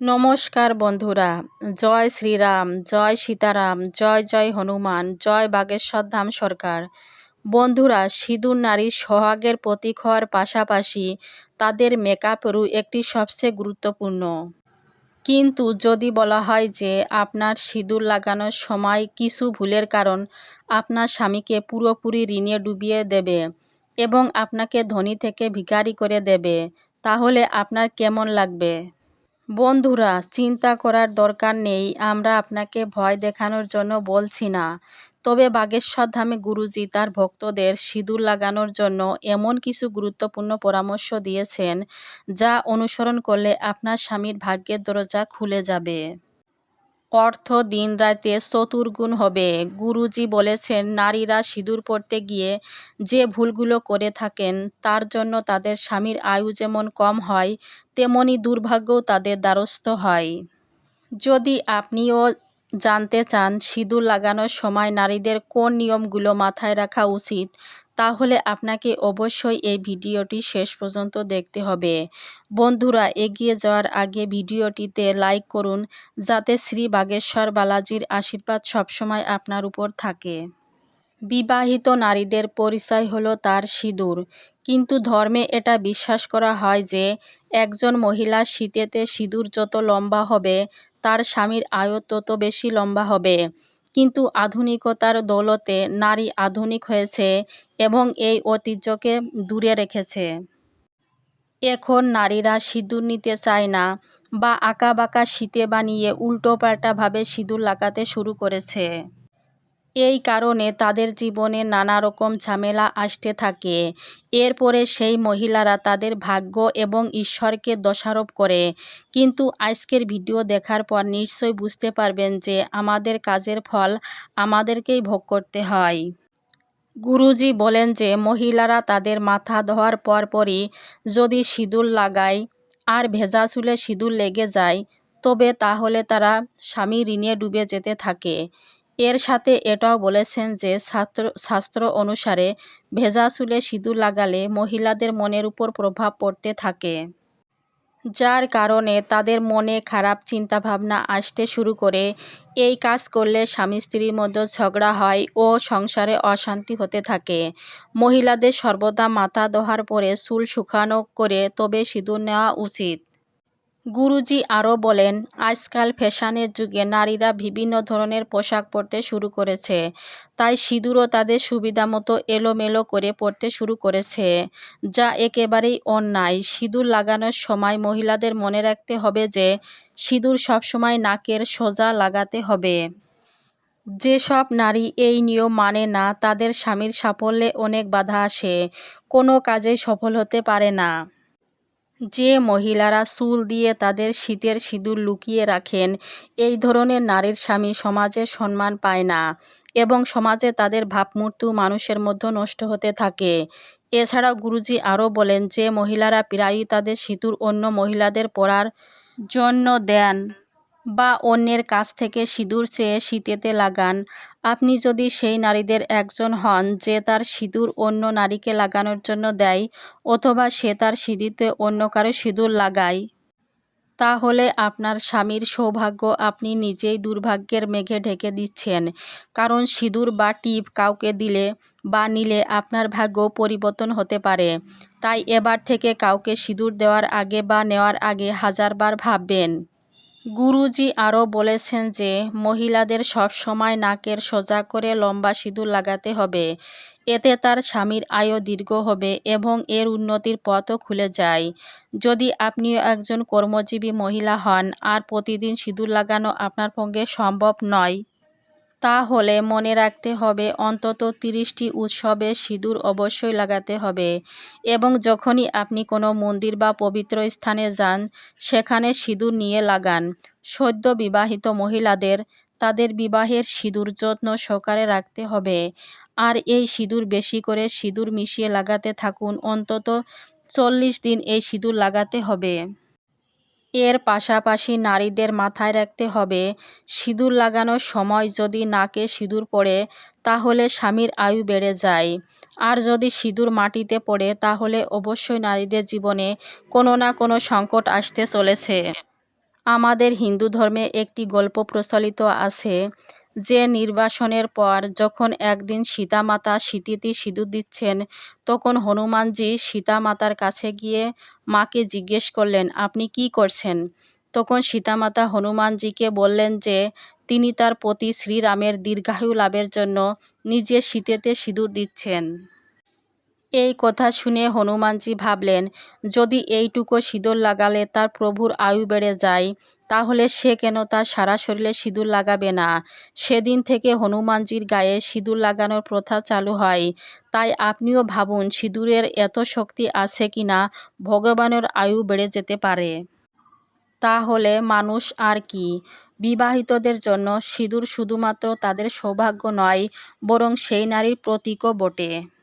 নমস্কার বন্ধুরা, জয় শ্রীরাম, জয় সীতারাম, জয় জয় হনুমান, জয় বাগেশ্বর ধাম সরকার। বন্ধুরা, সিঁদুর নারীর সোহাগের প্রতীক হওয়ার পাশাপাশি তাদের মেকআপেরও একটি সবচেয়ে গুরুত্বপূর্ণ। কিন্তু যদি বলা হয় যে আপনার সিঁদুর লাগানোর সময় কিছু ভুলের কারণ আপনার স্বামীকে পুরোপুরি ঋণে ডুবিয়ে দেবে এবং আপনাকে ধনী থেকে ভিখারি করে দেবে, তাহলে আপনার কেমন লাগবে? বন্ধুরা, চিন্তা করার দরকার নেই, আমরা আপনাকে ভয় দেখানোর জন্য বলছি না। তবে বাগেশ্বর ধামে গুরুজি তার ভক্তদের সিঁদুর লাগানোর জন্য এমন কিছু গুরুত্বপূর্ণ পরামর্শ দিয়েছেন, যা অনুসরণ করলে আপনার স্বামীর ভাগ্যের দরজা খুলে যাবে। অর্থ দিন রাতে চতুর্গুণ হবে। গুরুজি বলেছেন, নারীরা সিঁদুর পড়তে গিয়ে যে ভুলগুলো করে থাকেন, তার জন্য তাদের স্বামীর আয়ু যেমন কম হয়, তেমনি দুর্ভাগ্যও তাদের দ্বারস্থ হয়। যদি আপনিও জানতে চান, সিঁদুর লাগানোর সময় নারীদের কোন নিয়মগুলো মাথায় রাখা উচিত তাহলে আপনাকে অবশ্যই এই ভিডিওটি শেষ পর্যন্ত দেখতে হবে। বন্ধুরা, এগিয়ে যাওয়ার আগে ভিডিওটিতে লাইক করুন, যাতে শ্রী বাগেশ্বর বালাজির আশীর্বাদ সবসময় আপনার উপর থাকে। বিবাহিত নারীদের পরিচয় হলো তার সিঁদুর। কিন্তু ধর্মে এটা বিশ্বাস করা হয় যে, একজন মহিলা শীতেতে সিঁদুর যত লম্বা হবে, তার স্বামীর আয়ু তত বেশি লম্বা হবে। কিন্তু আধুনিকতার দৌলতে নারী আধুনিক হয়েছে এবং এই ঐতিহ্যকে দূরে রেখেছে। এখন নারীরা সিঁদুর নিতে চায় না বা আঁকা বাঁকা শীতে বানিয়ে উল্টোপাল্টাভাবে সিঁদুর লাগাতে শুরু করেছে। এই কারণে তাদের জীবনে নানা রকম ঝামেলা আসতে থাকে। এরপরে সেই মহিলারা তাদের ভাগ্য এবং ঈশ্বরকে দোষারোপ করে। কিন্তু আজকের ভিডিও দেখার পর নিশ্চয়ই বুঝতে পারবেন যে আমাদের কাজের ফল আমাদেরকেই ভোগ করতে হয়। গুরুজি বলেন যে মহিলারা তাদের মাথা ধোয়ার পরপরই যদি সিঁদুর লাগায় আর ভেজা চুলে সিঁদুর লেগে যায়, তবে তাহলে তারা স্বামী ঋণে ডুবে যেতে থাকে। এর সাথে এটাও বলেছেন যে শাস্ত্র শাস্ত্র অনুসারে ভেজা চুলে সিঁদুর লাগালে মহিলাদের মনের উপর প্রভাব পড়তে থাকে। যার কারণে তাদের মনে খারাপ চিন্তাভাবনা আসতে শুরু করে। এই কাজ করলে স্বামী স্ত্রীর মধ্যে ঝগড়া হয় ও সংসারে অশান্তি হতে থাকে। মহিলাদের সর্বদা মাথা দোহার পরে চুল শুকানো করে তবে সিঁদুর নেওয়া উচিত। গুরুজি আরও বলেন, আজকাল ফ্যাশনের যুগে নারীরা বিভিন্ন ধরনের পোশাক পরতে শুরু করেছে। তাই সিঁদুরও তাদের সুবিধা মতো এলোমেলো করে পরতে শুরু করেছে, যা একেবারেই অন্যায়। সিঁদুর লাগানোর সময় মহিলাদের মনে রাখতে হবে যে, সিঁদুর সবসময় নাকের সোজা লাগাতে হবে। যেসব নারী এই নিয়ম মানে না, তাদের স্বামীর সাফল্যে অনেক বাধা আসে, কোনো কাজে সফল হতে পারে না। যে মহিলারা চুল দিয়ে তাদের শীতের সিঁদুর লুকিয়ে রাখেন, এই ধরনের নারীর স্বামী সমাজে সম্মান পায় না এবং সমাজে তাদের ভাবমূর্তি মানুষের মধ্যে নষ্ট হতে থাকে। এছাড়াও গুরুজি আরও বলেন, যে মহিলারা প্রায়ই তাদের সিঁদুর অন্য মহিলাদের পরার জন্য দেন বা অন্যের কাছ থেকে সিঁদুর চেয়ে শীতেতে লাগান। আপনি যদি সেই নারীদের একজন হন যে তার সিঁদুর অন্য নারীকে লাগানোর জন্য দেয় অথবা সে তার সিঁদুরতে অন্য কারও সিঁদুর লাগায়, তাহলে আপনার স্বামীর সৌভাগ্য আপনি নিজেই দুর্ভাগ্যের মেঘে ঢেকে দিচ্ছেন। কারণ সিঁদুর বা টিপ কাউকে দিলে বা নিলে আপনার ভাগ্য পরিবর্তন হতে পারে। তাই এবার থেকে কাউকে সিঁদুর দেওয়ার আগে বা নেওয়ার আগে হাজারবার ভাববেন। গুরুজি আরও বলেছেন যে, মহিলাদের সব সময় নাকের সোজা করে লম্বা সিঁদুর লাগাতে হবে। এতে তার স্বামীর আয়ও দীর্ঘ হবে এবং এর উন্নতির পথও খুলে যায়। যদি আপনিও একজন কর্মজীবী মহিলা হন, আর প্রতিদিন সিঁদুর লাগানো আপনার পক্ষে সম্ভব নয়। তাহলে মনে রাখতে হবে, অন্তত তিরিশটি উৎসবে সিঁদুর অবশ্যই লাগাতে হবে। এবং যখনই আপনি কোনো মন্দির বা পবিত্র স্থানে যান, সেখানে সিঁদুর নিয়ে লাগান। সদ্য বিবাহিত মহিলাদের, তাদের বিবাহের সিঁদুর যত্ন সহকারে রাখতে হবে। আর এই সিঁদুর বেশি করে সিঁদুর মিশিয়ে লাগাতে থাকুন, অন্তত চল্লিশ দিন এই সিঁদুর লাগাতে হবে। এর পাশাপাশি নারীদের মাথায় রাখতে হবে, সিঁদুর লাগানোর সময় যদি নাকে সিঁদুর পড়ে, তাহলে স্বামীর আয়ু বেড়ে যায়। আর যদি সিঁদুর মাটিতে পড়ে, তাহলে অবশ্যই নারীদের জীবনে কোনো না কোনো সংকট আসতে চলেছে। আমাদের হিন্দু ধর্মে একটি গল্প প্রচলিত আছে যে নির্বাসনের পর যখন একদিন সীতামাতা সিঁথিতে সিঁদুর দিচ্ছেন, তখন হনুমানজি সীতামাতার কাছে গিয়ে মাকে জিজ্ঞেস করলেন, আপনি কি করছেন? তখন সীতামাতা হনুমানজিকে বললেন যে, তিনি তার পতি শ্রীরামের দীর্ঘায়ু লাভের জন্য নিজে শীতেতে সিঁদুর দিচ্ছেন। এই কথা শুনে হনুমানজি ভাবলেন, যদি এইটুকু সিঁদুর লাগালে তার প্রভুর আয়ু বেড়ে যায় তাহলে সে কেন তার সারা শরীরে সিঁদুর লাগাবে না? সেদিন থেকে হনুমানজির গায়ে সিঁদুর লাগানোর প্রথা চালু হয়। তাই আপনিও ভাবুন, সিঁদুরের এত শক্তি আছে কি না, ভগবানের আয়ু বেড়ে যেতে পারে। তাহলে মানুষ আর কি? বিবাহিতদের জন্য সিঁদুর শুধুমাত্র তাদের সৌভাগ্য নয়, বরং সেই নারীর প্রতীকও বটে।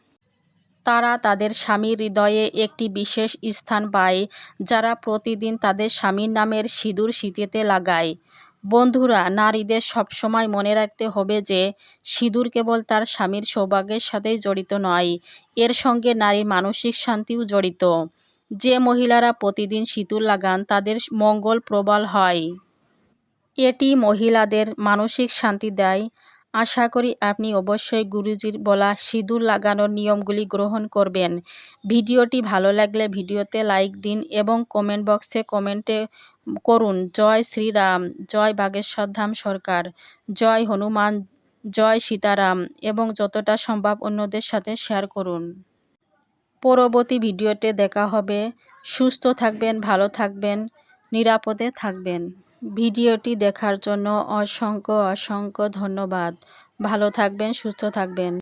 তারা তাদের স্বামীর হৃদয়ে একটি বিশেষ স্থান পায়, যারা প্রতিদিন তাদের স্বামীর নামের সিঁদুর শীতেতে লাগায়। বন্ধুরা, নারীদের সবসময় মনে রাখতে হবে যে, সিঁদুর কেবল তার স্বামীর সৌভাগ্যের সাথেই জড়িত নয়, এর সঙ্গে নারীর মানসিক শান্তিও জড়িত। যে মহিলারা প্রতিদিন সিঁদুর লাগান, তাদের মঙ্গল প্রবল হয়। এটি মহিলাদের মানসিক শান্তি দেয় আশা করি আপনি অবশ্যই গুরুজির বলা সিঁদুর লাগানোর নিয়মগুলি গ্রহণ করবেন। ভিডিওটি ভালো লাগলে ভিডিওতে লাইক দিন এবং কমেন্ট বক্সে কমেন্টে করুন, জয় শ্রীরাম, জয় বাগেশ্বর ধাম সরকার, জয় হনুমান, জয় সীতারাম এবং যতটা সম্ভব অন্যদের সাথে শেয়ার করুন। পরবর্তী ভিডিওতে দেখা হবে। সুস্থ থাকবেন, ভালো থাকবেন, নিরাপদে থাকবেন। ভিডিওটি দেখার জন্য অসংখ্য অসংখ্য ধন্যবাদ। ভালো থাকবেন সুস্থ থাকবেন।